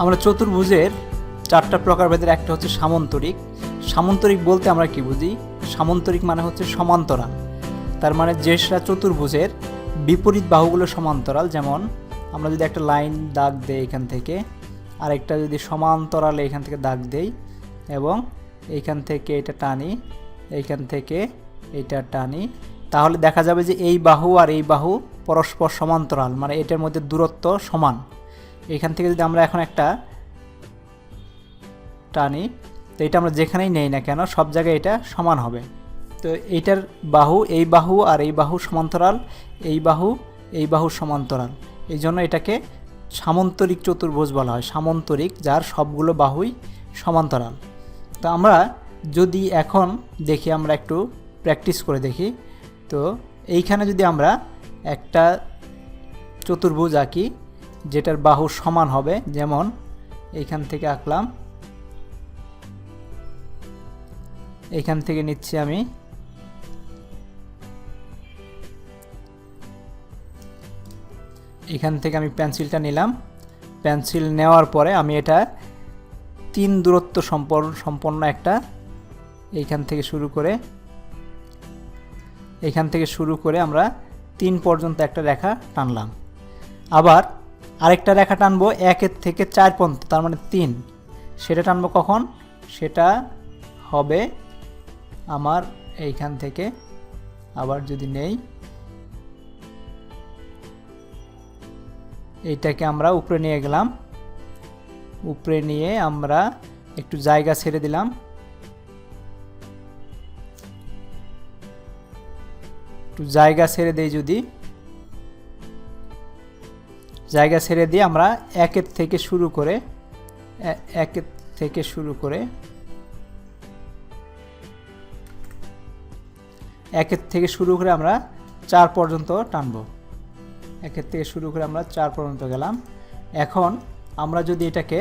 আমরা চতুর্ভুজের চারটা প্রকারভেদের একটা হচ্ছে সামন্তরিক। সামন্তরিক বলতে আমরা কি বুঝি? সামন্তরিক মানে হচ্ছে সমান্তরাল। তার মানে যে সেটা চতুর্ভুজের বিপরীত বাহুগুলো সমান্তরাল, যেমন আমরা যদি একটা লাইন দাগ দেই এখান থেকে, আরেকটা যদি সমান্তরালে এখান থেকে দাগ দেই, এবং এইখান থেকে এটা টানি এইখান থেকে এটা টানি, তাহলে দেখা যাবে যে এই বাহু আর এই বাহু পরস্পর সমান্তরাল মানে এটার মধ্যে দূরত্ব সমান। এখান থেকে যদি আমরা এখন একটা টানি, তো এটা আমরা যেখানেই নেই না কেন, সব জায়গায় এটা সমান হবে। তো এইটার বাহু, এই বাহু আর এই বাহু সমান্তরাল, এই বাহু এই বাহু সমান্তরাল। এই জন্য এটাকে সামন্তরিক চতুর্ভুজ বলা হয়, সামন্তরিক, যার সবগুলো বাহুই সমান্তরাল। তো আমরা যদি এখন দেখি, আমরা একটু প্র্যাকটিস করে দেখি। তো এইখানে যদি আমরা একটা চতুর্ভুজ আঁকি যেটার বাহু সমান হবে, যেমন এইখান থেকে আঁকলাম। এইখান থেকে নিচ্ছি আমি এখান থেকে আমি পেন্সিলটা নিলাম। পেন্সিল নেওয়ার পরে আমি এটা তিন দূরত্ব সম্পন্ন সম্পন্ন একটা এইখান থেকে শুরু করে, এখান থেকে শুরু করে আমরা তিন পর্যন্ত একটা রেখা টানলাম। আবার আরেকটা রেখা টানবো একের থেকে চার পর্যন্ত, তার মানে তিন। সেটা টানবো কখন? সেটা হবে আমার এইখান থেকে, আবার যদি নেই, এইটাকে আমরা উপরে নিয়ে গেলাম। উপরে নিয়ে আমরা একটু জায়গা ছেড়ে দিলাম। একটু জায়গা ছেড়ে দেই যদি। জায়গা ছেড়ে দিয়ে আমরা একের থেকে শুরু করে, একের থেকে শুরু করে, একের থেকে শুরু করে আমরা চার পর্যন্ত টানবো। একের থেকে শুরু করে আমরা চার পর্যন্ত গেলাম। এখন আমরা যদি এটাকে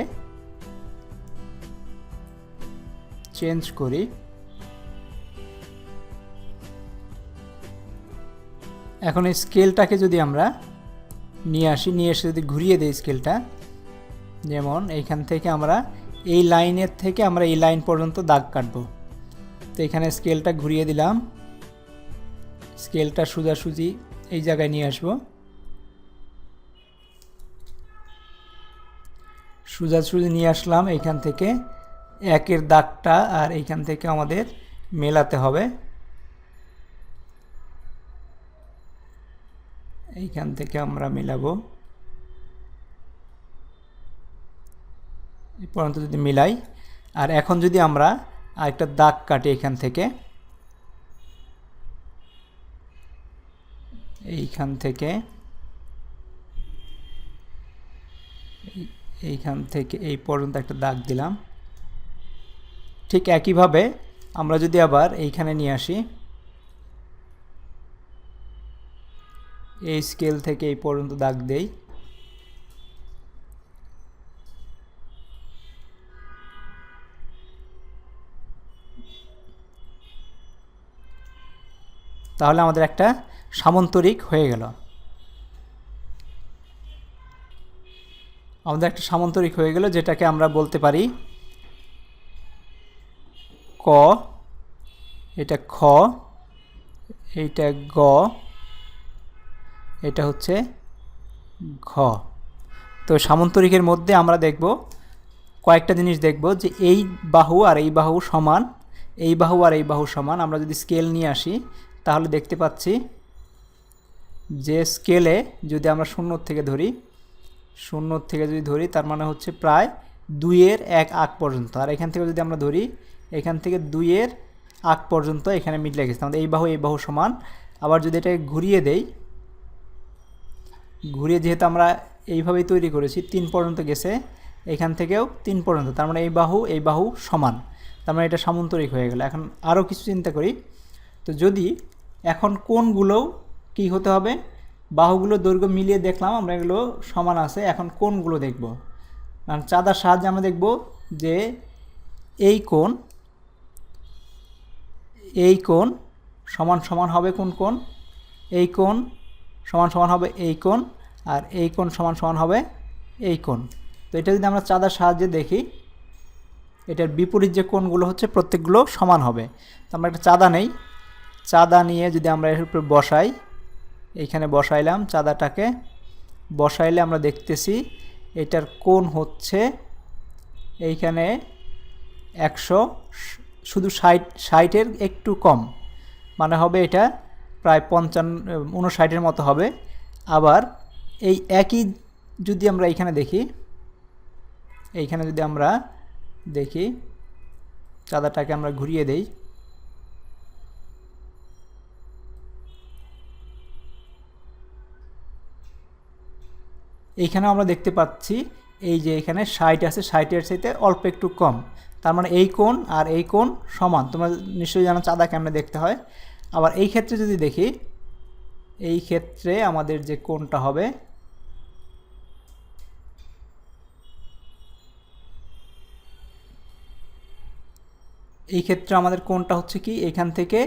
চেঞ্জ করি, এখন এই স্কেলটাকে যদি আমরা নিয়ে আসি, নিয়ে এসে যদি ঘুরিয়ে দিই স্কেলটা, যেমন এইখান থেকে আমরা এই লাইনের থেকে আমরা এই লাইন পর্যন্ত দাগ কাটব। তো এখানে স্কেলটা ঘুরিয়ে দিলাম। স্কেলটা সোজাসুজি এই জায়গায় নিয়ে আসব। সোজাসুজি নিয়ে আসলাম এইখান থেকে। একের দাগটা আর এইখান থেকে আমাদের মেলাতে হবে। এইখান থেকে আমরা মিলাবো। এই পর্যন্ত যদি মিলাই, আর এখন যদি আমরা আরেকটা দাগ কাটি এখান থেকে, এইখান থেকে, এই- এইখান থেকে এই পর্যন্ত একটা দাগ দিলাম। ঠিক একইভাবে আমরা যদি আবার এইখানে নিয়ে আসি এই স্কেল থেকে এই পর্যন্ত দাগ দেই। তাহলে আমাদের একটা সামন্তরিক হয়ে গেল। আমাদের একটা সামন্তরিক হয়ে গেল যেটাকে আমরা বলতে পারি ক, এটা খ, এইটা গ এটা হচ্ছে ঘ। তো সামন্তরিকের মধ্যে আমরা দেখব, কয়েকটা জিনিস দেখব যে এই বাহু আর এই বাহু সমান, এই বাহু আর এই বাহু সমান। আমরা যদি স্কেল নিয়ে আসি, তাহলে দেখতে পাচ্ছি যে স্কেলে যদি আমরা শূন্য থেকে ধরি, শূন্য থেকে যদি ধরি, তার মানে হচ্ছে প্রায় দুইয়ের এক আগ পর্যন্ত। আর এখান থেকে যদি আমরা ধরি, এখান থেকে দুইয়ের আগ পর্যন্ত এখানে মিলে গেছে। আমাদের এই বাহু এই বাহু সমান। আবার যদি এটাকে ঘুরিয়ে দেই ঘুরিয়ে যেহেতু আমরা এইভাবেই তৈরি করেছি, তিন পর্যন্ত গেছে, এখান থেকেও তিন পর্যন্ত, তার মানে এই বাহু এই বাহু সমান, তার মানে এটা সামন্তরিক হয়ে গেল। এখন আরও কিছু চিন্তা করি, তো যদি এখন কোনগুলোও কি হতে হবে বাহুগুলো দৈর্ঘ্য মিলিয়ে দেখলাম আমরা এগুলো সমান আছে, এখন কোনগুলো দেখব। কারণ চাঁদার সাহায্যে আমরা দেখব যে এই কোণ এই কোণ সমান সমান হবে কোন কোণ, এই কোণ সমান সমান হবে এই কোণ আর এই কোণ সমান সমান হবে এই কোণ। তো এটা যদি আমরা চাঁদার সাহায্যে দেখি, এটার বিপরীত যে কোণগুলো হচ্ছে প্রত্যেকগুলো সমান হবে। তো আমরা একটা চাঁদা নেই। চাঁদা নিয়ে যদি আমরা এর উপরে বসাই এইখানে বসাইলাম চাঁদাটাকে। বসাইলে আমরা দেখতেছি এটার কোণ হচ্ছে এইখানে একশো, শুধু ষাট, ষাটের একটু কম। মানে হবে এটা প্রায় পঞ্চান্ন উনষাটের মতো হবে। আবার এই একই যদি আমরা এইখানে দেখি, এইখানে যদি আমরা দেখি, চাঁদাটাকে আমরা ঘুরিয়ে দেই। এইখানে আমরা দেখতে পাচ্ছি, এই যে এখানে ষাট আছে, ষাটের চাইতে অল্প একটু কম। তার মানে এই কোণ আর এই কোণ সমান। তোমরা নিশ্চয়ই জানো চাঁদা কেমনে দেখতে হয়। আবার এই ক্ষেত্রে যদি দেখি, এই ক্ষেত্রে আমাদের যে কোনটা হবে, এই ক্ষেত্রে আমাদের কোনটা হচ্ছে কি? এখান থেকে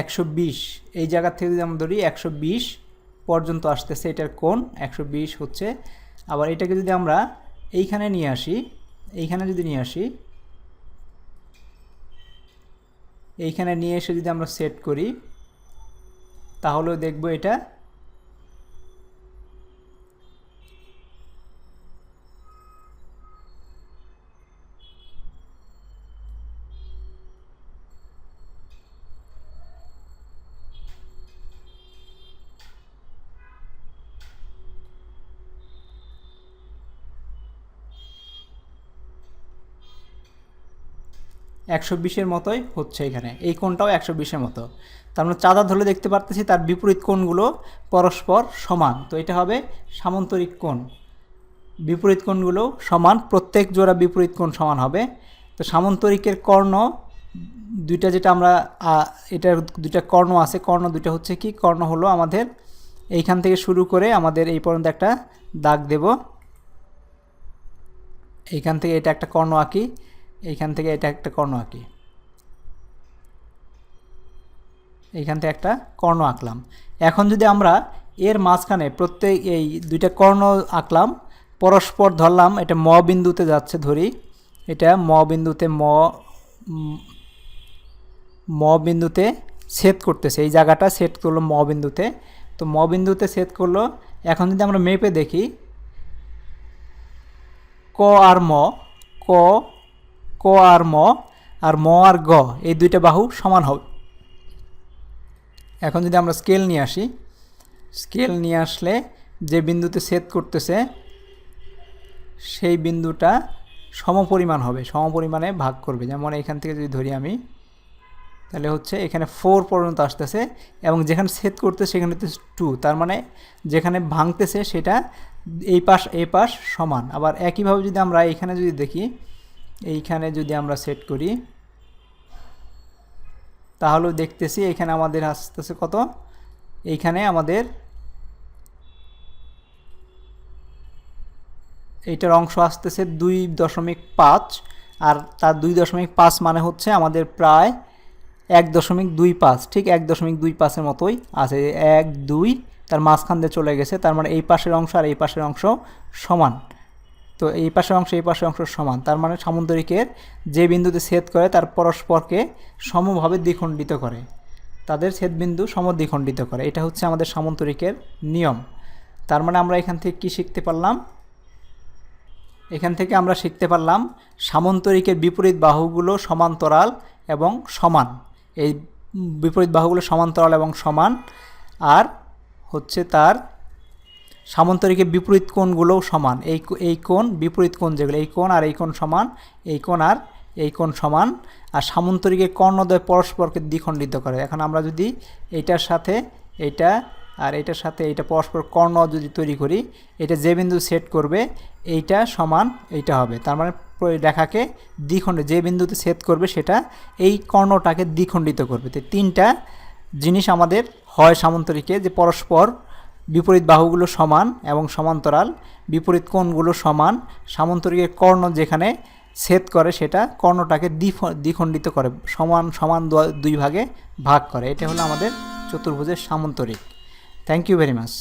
একশো বিশ। এই জায়গা থেকে যদি আমরা ধরি, একশো বিশ পর্যন্ত আসতেছে এটার কোণ, একশো হচ্ছে। আবার এটাকে যদি আমরা এইখানে নিয়ে আসি, এইখানে যদি নিয়ে আসি এইখানে নিয়ে এসে যদি আমরা সেট করি তাহলেও দেখব এটা একশো বিশের মতোই হচ্ছে এখানে। এই কোণটাও একশো বিশের মতো। তার মানে চাঁদা ধরলে দেখতে পারতেছি তার বিপরীত কোণগুলো পরস্পর সমান। তো এটা হবে সামান্তরিক কোণ। বিপরীত কোণগুলো সমান, প্রত্যেক জোড়া বিপরীত কোণ সমান হবে। তো সামান্তরিকের কর্ণ, দুইটা যেটা আমরা এটার দুইটা কর্ণ আছে। কর্ণ দুইটা হচ্ছে কি? কর্ণ হলো আমাদের এইখান থেকে শুরু করে আমাদের এই পর্যন্ত একটা দাগ দেব। এইখান থেকে এটা একটা কর্ণ আঁকি। এইখান থেকে এটা একটা কর্ণ আঁকি। এইখান থেকে একটা কর্ণ আঁকলাম। এখন যদি আমরা এর মাঝখানে প্রত্যেক এই দুইটা কর্ণ আঁকলাম, পরস্পর ধরলাম, এটা ম বিন্দুতে যাচ্ছে ধরি, এটা ম বিন্দুতে ম ম বিন্দুতে ছেদ করতেছে, এই জায়গাটা সেট করল ম বিন্দুতে। তো ম বিন্দুতে ছেদ করল, এখন যদি আমরা মেপে দেখি, ক আর ম, ক ক আর ম আর ম আর গ, এই দুইটা বাহু সমান হবে। এখন যদি আমরা স্কেল নিয়ে আসি, স্কেল নিয়ে আসলে যে বিন্দুতে ছেদ করতেছে, সেই বিন্দুটা সমপরিমাণ হবে, সমপরিমাণে ভাগ করবে। যেমন এখান থেকে যদি ধরি আমি, তাহলে হচ্ছে এখানে ফোর পর্যন্ত আসতেছে এবং যেখানে ছেদ করতে সেখানে হচ্ছে টু তার মানে যেখানে ভাঙতেছে সেটা এই পাশ এই পাশ সমান। আবার একইভাবে যদি আমরা এখানে যদি দেখি এইখানে যদি আমরা সেট করি, তাহলেও দেখতেছি এখানে আমাদের আসতেছে কত? এইখানে আমাদের এইটার অংশ আসতেছে দুই দশমিক পাঁচ, আর তার দুই দশমিক পাঁচ মানে হচ্ছে আমাদের প্রায় এক দশমিক দুই পাঁচ, ঠিক এক দশমিক দুই পাঁচের মতোই আছে। এক, দুই, তার মাঝখান দিয়ে চলে গেছে, তার মানে এই পাশের অংশ আর এই পাশের অংশ সমান। তো এই পাশের অংশ, এই পাশের অংশ সমান। তার মানে সামুদ্রিকের যে বিন্দুতে ছেদ করে, তার পরস্পরকে সমভাবে দ্বিখণ্ডিত করে। তাদের ছেদবিন্দু সমদ্বিখণ্ডিত করে। এটা হচ্ছে আমাদের সামন্তরিকের নিয়ম। তার মানে আমরা এখান থেকে কি শিখতে পারলাম? এখান থেকে আমরা শিখতে পারলাম সামন্তরিকের বিপরীত বাহুগুলো সমান্তরাল এবং সমান। এই বিপরীত বাহুগুলো সমান্তরাল এবং সমান। আর হচ্ছে তার সামন্তরিকের বিপরীত কোণগুলোও সমান। এই এই কোণ বিপরীত কোণ যেগুলো, এই কোণ আর এই কোণ সমান, এই কোণ আর এই কোণ সমান, আর সামন্তরিকের কর্ণদ্বয় পরস্পরকে দ্বিখণ্ডিত করে। এখন আমরা যদি এইটার সাথে এইটা আর এটার সাথে এইটা পরস্পর কর্ণ যদি তৈরি করি, এটা যে বিন্দু সেট করবে, এইটা সমান এইটা হবে। তার মানে রেখাকে দ্বিখণ্ড যে বিন্দুতে সেট করবে, সেটা এই কর্ণটাকে দ্বিখণ্ডিত করবে। তো তিনটা জিনিস আমাদের হয় সামন্তরিকে, যে পরস্পর বিপরীত বাহুগুলো সমান এবং সমান্তরাল। বিপরীত কোণগুলো সমান। সামন্তরিকের কর্ণ যেখানে ছেদ করে সেটা কর্ণটাকে দ্বিখণ্ডিত করে, সমান সমান দুই ভাগে ভাগ করে। এটা হলো আমাদের চতুর্ভুজের সামন্তরিক। Thank you very much